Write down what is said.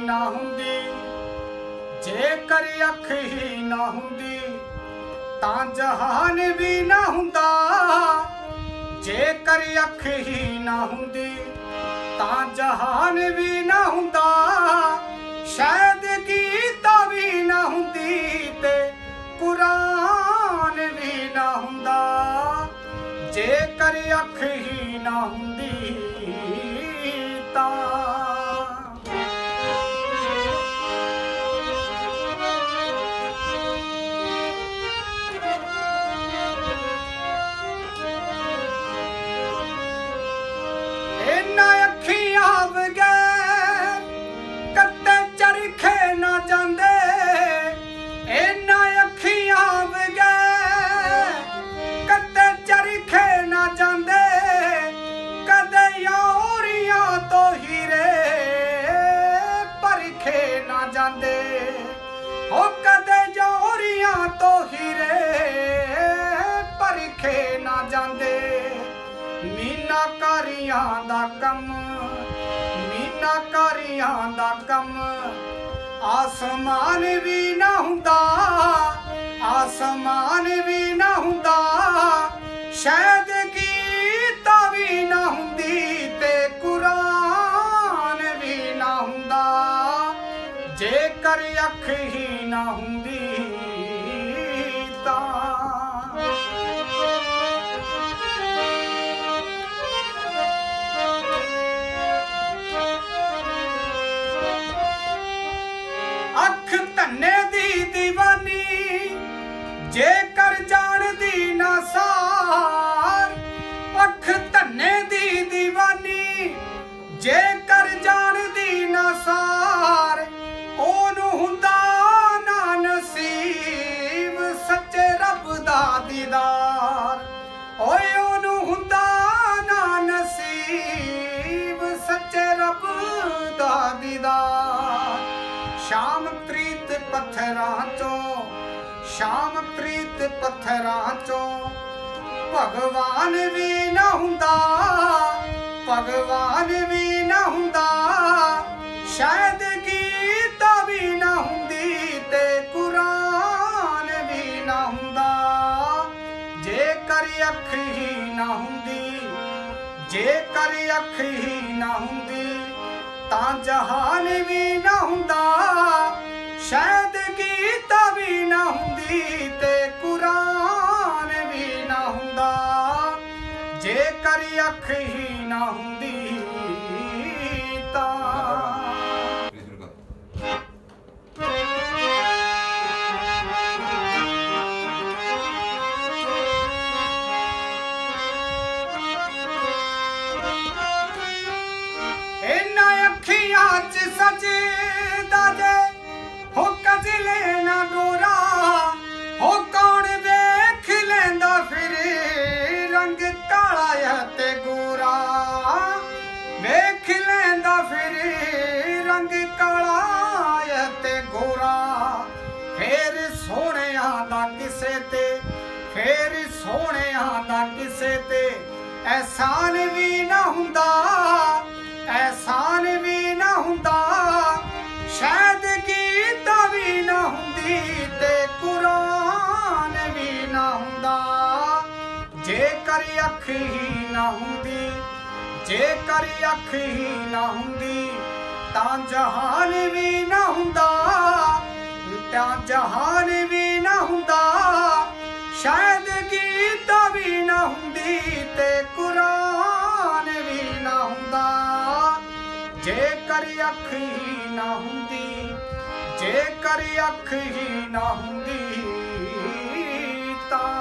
ਨਾ ਹੁੰਦੀ, ਜੇਕਰ ਅੱਖ ਹੀ ਨਾ ਹੁੰਦੀ, ਤਾਂ ਜਹਾਨ ਵੀ ਨਾ ਹੁੰਦਾ। ਜੇਕਰ ਅੱਖ ਹੀ ਨਾ ਹੁੰਦੀ, ਤਾਂ ਜਹਾਨ ਵੀ ਨਾ ਹੁੰਦਾ। ਸ਼ਾਇਦ ਗੀਤਾ ਵੀ ਨਾ ਹੁੰਦੀ ਤੇ ਕੁਰਾਨ ਵੀ ਨਾ ਹੁੰਦਾ। ਜੇਕਰ ਅੱਖ ਹੀ ਨਾ ਹੁੰਦੀ ਮੀਨਾਕਾਰੀਆਂ ਦਾ ਕੰਮ ਮੀਨਾਕਾਰੀਆਂ ਦਾ ਕੰਮ। ਆਸਮਾਨ ਵੀ ਨਾ ਹੁੰਦਾ, ਆਸਮਾਨ ਵੀ ਨਾ ਹੁੰਦਾ। ਸ਼ਾਇਦ ਗੀਤਾ ਵੀ ਨਾ ਹੁੰਦੀ ਤੇ ਕੁਰਾਨ ਵੀ ਨਾ ਹੁੰਦਾ। ਜੇਕਰ ਅੱਖ ਹੀ ਨਾ ਹੁੰਦੀ ਦੀਦਾਰ ਓਏ ਉਹਨੂੰ ਹੁੰਦਾ ਨਾ ਨਸੀਬ, ਸੱਚੇ ਰੱਬ ਦਾ ਦੀਦਾਰ। ਸ਼ਾਮ ਪ੍ਰੀਤ ਪੱਥਰਾਂ ਚੋਂ, ਸ਼ਾਮ ਪ੍ਰੀਤ ਪੱਥਰਾਂ ਚੋਂ। ਭਗਵਾਨ ਵੀ ਨਾ ਹੁੰਦਾ, ਭਗਵਾਨ ਵੀ ਨਾ ਹੁੰਦਾ। ਸ਼ਾਇਦ ਅੱਖ ਹੀ ਨਾ ਹੁੰਦੀ। ਜੇਕਰ ਅੱਖ ਹੀ ਨਾ ਹੁੰਦੀ, ਤਾਂ ਜਹਾਨ ਵੀ ਨਾ ਹੁੰਦਾ। ਸ਼ਾਇਦ ਗੀਤਾ ਵੀ ਨਾ ਹੁੰਦੀ ਤੇ ਕੁਰਾਨ ਵੀ ਨਾ ਹੁੰਦਾ। ਜੇਕਰ ਅੱਖ ਹੀ ਨਾ ਹੁੰਦੀ ਅੱਖੀਆਂ ਦਾ ਦੇ ਜੇ ਹੋ ਕਜਲੇ ਨਾ ਡੋਰਾ, ਹੋ ਕੌਣ ਵੇਖ ਲੈਂਦਾ ਫਿਰ ਰੰਗ ਕਾਲਾ ਤੇ ਗੋਰਾ। ਵੇਖ ਲੈਂਦਾ ਫਿਰ ਰੰਗ ਕਾਲਾ ਤੇ ਗੋਰਾ। ਫੇਰ ਸੋਹਣਿਆਂ ਦਾ ਕਿਸੇ ਤੇ, ਫੇਰ ਸੋਹਣਿਆਂ ਦਾ ਕਿਸੇ ਤੇ ਐਸਾਨ ਵੀ ਨਾ ਹੁੰਦਾ। ਜੇਕਰ ਅੱਖ ਹੀ ਨਾ ਹੁੰਦੀ, ਜੇਕਰ ਅੱਖ ਹੀ ਨਾ ਹੁੰਦੀ, ਤਾਂ ਜਹਾਨ ਵੀ ਨਾ ਹੁੰਦਾ, ਤਾਂ ਜਹਾਨ ਵੀ ਨਾ ਹੁੰਦਾ। ਸ਼ਾਇਦ ਗੀਤਾ ਵੀ ਨਾ ਹੁੰਦੀ ਤੇ ਕੁਰਾਨ ਵੀ ਨਾ ਹੁੰਦਾ। ਜੇਕਰ ਅੱਖ ਹੀ ਨਾ ਹੁੰਦੀ, ਜੇਕਰ ਅੱਖ ਹੀ ਨਾ ਹੁੰਦੀ, ਤਾਂ